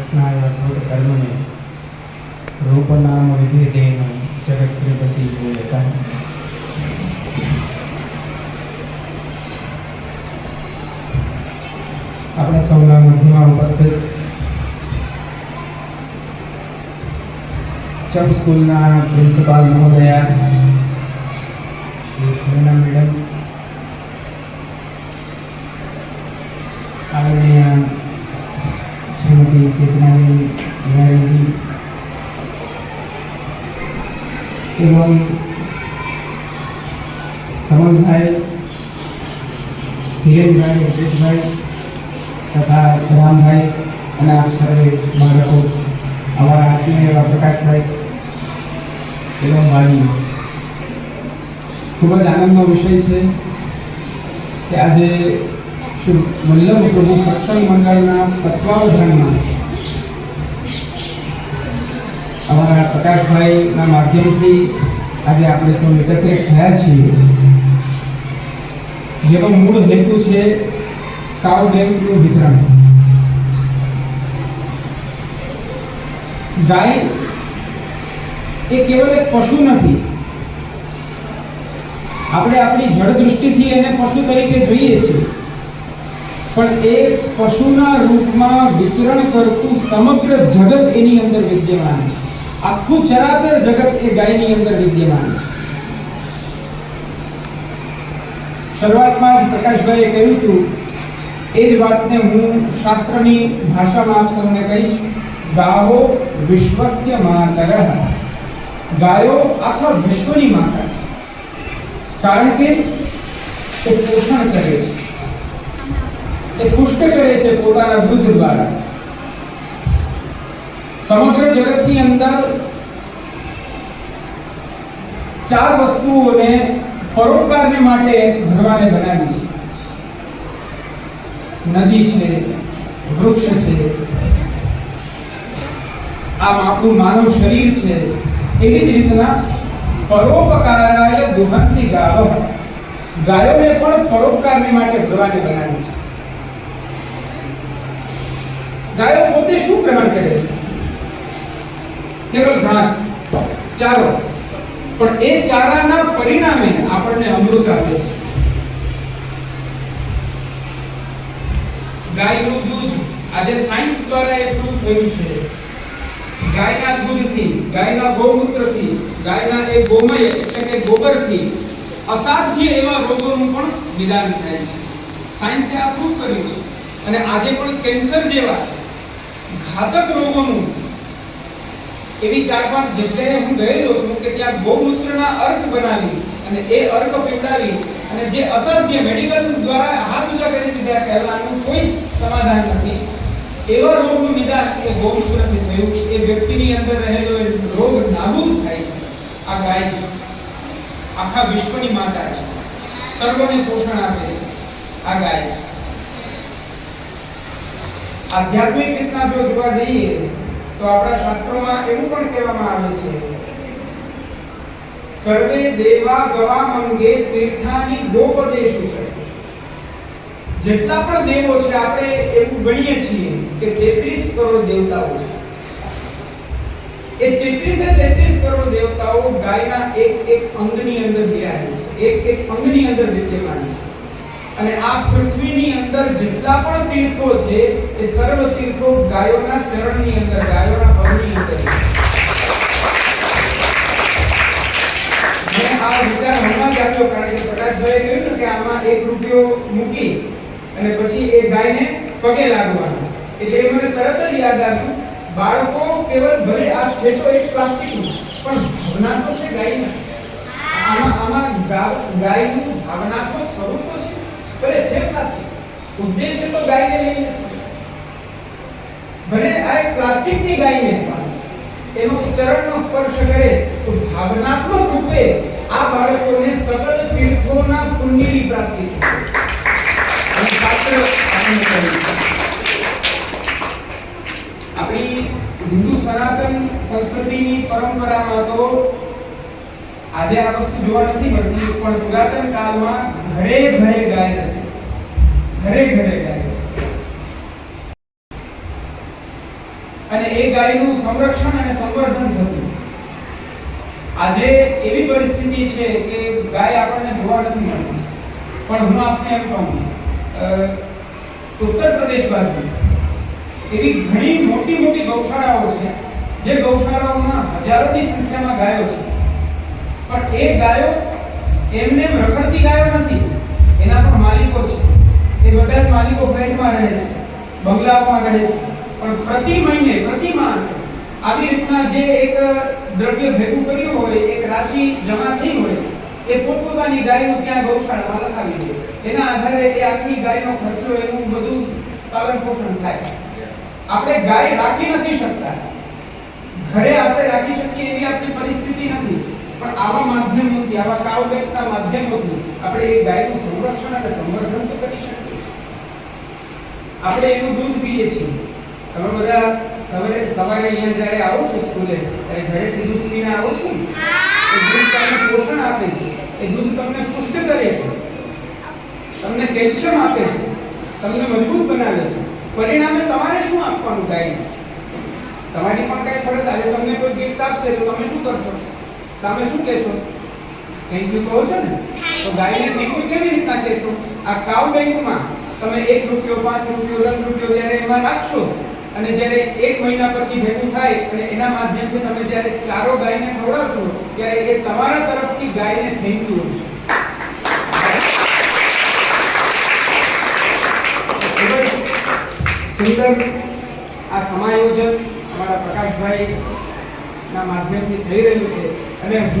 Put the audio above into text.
કૃષ્ણાય અદ્ભુત કર્મને રૂપનામ વિભેદેન જગત્પ્રપતિ બોલતા આપણે સૌના મધ્યમાં ઉપસ્થિત ચમ સ્કૂલના પ્રિન્સિપાલ મહોદયા, શ્રી સુરેના મેડમ. શ્રીમતી ચેતનાબેન બિહારીજી એવં કમલભાઈ હિરેનભાઈ હિતેશભાઈ તથા રામભાઈ અને આપ સર્વે બાળકો અમારા આત્મીય એવા પ્રકાશભાઈ એવા વાલીઓ ખૂબ જ આનંદનો વિષય છે કે આજે શું વલ્લભ પ્રભુ સત્સંગ મંડળના તત્વાવધાનમાં અમારા પ્રકાશભાઈના માધ્યમથી આજે આપણે સૌ એકત્રિત થયા છીએ. જેનો મૂળ હેતુ છે કાવ ડેમનું વિતરણ. ગાય એ કેવળ એક પશુ નથી. આપણે આપણી જળ દૃષ્ટિથી એને પશુ તરીકે જોઈએ છીએ. પણ એ પશુના રૂપમાં વિચરણ કરતું સમગ્ર જગત એની અંદર વિદ્યમાન છે. આખું ચરાચર જગત એ ગાયની અંદર વિદ્યમાન છે. શરૂઆતમાં જ પ્રકાશભાઈએ કહ્યું હતું, એ જ વાતને હું શાસ્ત્રની ભાષામાં આપ સૌને કહીશ, ગાવો વિશ્વસ્ય માતર. ગાયો આખા વિશ્વની માતા છે. કારણ કે એ પોષણ કરે છે. એ પુષ્ટ કરે છે પોતાના દૂધ દ્વારા. સમગ્ર જગતની અંદર ચાર વસ્તુઓને પરોપકારને માટે ભગવાને બનાવી છે. નદી છે, વૃક્ષ છે આ આપણું માનવ શરીર છે, એવી જ રીતના પરોપકારાય દુહંતી ગાવ. ગાયોને પણ પરોપકારને માટે ભગવાને બનાવી છે. ગાયો પોતે શું ગ્રહણ કરે છે? કેવલ ઘાસ, ચારો. પણ એ ચારાના પરિણામે આપણને અમૃત આપે છે. ગાયનું દૂધ, આજે સાયન્સ દ્વારા એ પ્રૂવ થયું છે. ગાયના દૂધથી, ગાયના ગૌમૂત્રથી, ગાયના એ ગોમય એટલે કે ગોબરથી અસાધ્ય એવા રોગોનું પણ નિદાન થાય છે. સાયન્સે આ પ્રૂવ કર્યું છે. અને આજે પણ કેન્સર જેવા ઘાતક રોગોનું એવી ચાર પાંચ જગ્યાએ હું ગયેલો છું કે ત્યાં ગૌમૂત્રના અર્ક બનાવી અને એ અર્ક પીવડાવી અને જે અસાધ્ય મેડિકલ દ્વારા હાથ ઊંચા કરી દીધા કહેવાનું કોઈ સમાધાન નથી. એવા રોગનું નિદાન એ ગૌમૂત્રથી થયું એ વ્યક્તિની અંદર રહેલો એ રોગ નાબૂદ થાય છે. આ ગાય છે. આખા વિશ્વની માતા છે. સર્વને પોષણ આપે છે. આ ગાય છે. આધ્યાત્મિક રીતના જો જોવા જઈએ તો આપણા શાસ્ત્રોમાં એવું પણ કહેવામાં આવે છે. સર્વે દેવા ગવા મંગે તીર્થાની ગોપદેશુ છે. જેટલા પણ દેવો છે, આપણે એવું ગણીએ છીએ કે 33 કરોડ દેવતાઓ છે. એ 33 33 કરોડ દેવતાઓ ગાયના એક એક અંગની અંદર બિરાજે છે. એક એક અંગની અંદર વિદ્યમાન છે. અને આ પૃથ્વીની અંદર જેટલા પણ તીર્થો છે, એ સર્વ તીર્થો ગાયોના ચરણની અંદર, ગાયોના પગની અંદર છે. આ વિચાર હમણાં જ આવ્યો, કારણ કે પ્રકાશભાઈએ કહ્યું ને કે આમાં એક રૂપિયો મૂકી અને પછી એ ગાયને પગે લાગવાનો. એટલે એ મને તરત જ યાદ આવ્યું, બાળકો કેવળ ભલે આ છે તો એક પ્લાસ્ટિકનું, પણ ભાવના તો છે ગાયના. આમાં આમાં ગાયનું ભાવનાત્મક સ્વરૂપ તો છે. ભલે છે પ્લાસ્ટિક ઉદ્દેશ્ય તો ગાયને લઈને ભલે આ પ્લાસ્ટિકની ગાયને એનો ચરણનો સ્પર્શ કરે તો ભાવનાત્મક રૂપે આ બાળકોને સકલ તીર્થોના પુણ્યની પ્રાપ્તિ. આપણી હિન્દુ સનાતન સંસ્કૃતિની પરંપરામાં તો આજે આ વસ્તુ જોવા નથી મળતી, પણ પુરાતન કાળમાં ઘરે ઘરે ગાય ઘરે ઘરે ગાય. અને એ ગાયનું સંરક્ષણ અને સંવર્ધન થતું. આજે એવી પરિસ્થિતિ છે કે ગાય આપણને જોવા નથી મળતી. પણ હું આપને એમ કહું ઉત્તર પ્રદેશ બાજુ એવી ઘણી મોટી મોટી ગૌશાળાઓ છે, જે ગૌશાળાઓમાં હજારોની સંખ્યામાં ગાયો છે. પણ એ ગાયો એમને એમ રખડતી ગાયો નથી, એના પણ માલિકો છે. એ બધા જ માલિકો ફ્લેટમાં રહે છે બંગલાઓમાં રહે છે. પણ પ્રતિ મહિને, પ્રતિ માસ આવી રીતના જે એક દ્રવ્ય ભેગું કર્યું હોય, એક રાશિ જમા થઈ હોય, એ પોતપોતાની ગાયનું ત્યાં ગૌશાળામાં લખાવી દે. એના આધારે એ આખી ગાયનો ખર્ચો એનું બધું પાલન પોષણ થાય. આપણે ગાય રાખી નથી શકતા. ઘરે આપણે રાખી શકીએ એવી આપણી પરિસ્થિતિ નથી. પણ આવા માધ્યમોથી, આવા કાવ બેંકના માધ્યમોથી આપણે એ ગાયનું સંરક્ષણ અને સંવર્ધન તો કરી શકીએ. આપણે એનું દૂધ પીએ છીએ. તમે બધા સવારે સવારે અહીંયા જ્યારે આવો છો સ્કૂલે ત્યારે ઘરેથી દૂધ પીને આવો છો? એ દૂધ તમને પોષણ આપે છે. એ દૂધ તમને પુષ્ટ કરે છે. તમને કેલ્શિયમ આપે છે. તમને મજબૂત બનાવે છે. પરિણામે તમારે શું આપવાનું ગાયને તમારી પણ કઈ ફરજ. આજે તમને કોઈ ગિફ્ટ આપશે તો તમે શું કરશો? સામે શું કહેશો? થેન્ક યુ કહો છો ને? તો ગાયને થેન્ક યુ કેવી રીતના કહેશો? આ કાઉ બેંકમાં તમે એક રૂપિયો, પાંચ રૂપિયો, દસ રૂપિયો જ્યારે એમાં નાખશો અને જ્યારે એક મહિના પછી ભેગું થાય અને એના માધ્યમથી તમે જ્યારે ચારો ગાયને ખવડાવશો, ત્યારે એ તમારા તરફથી ગાયને થેન્ક યુ હશે સુંદર આ સમાયોજન અમારા પ્રકાશભાઈ ના માધ્યમથી થઈ રહ્યું છે. અને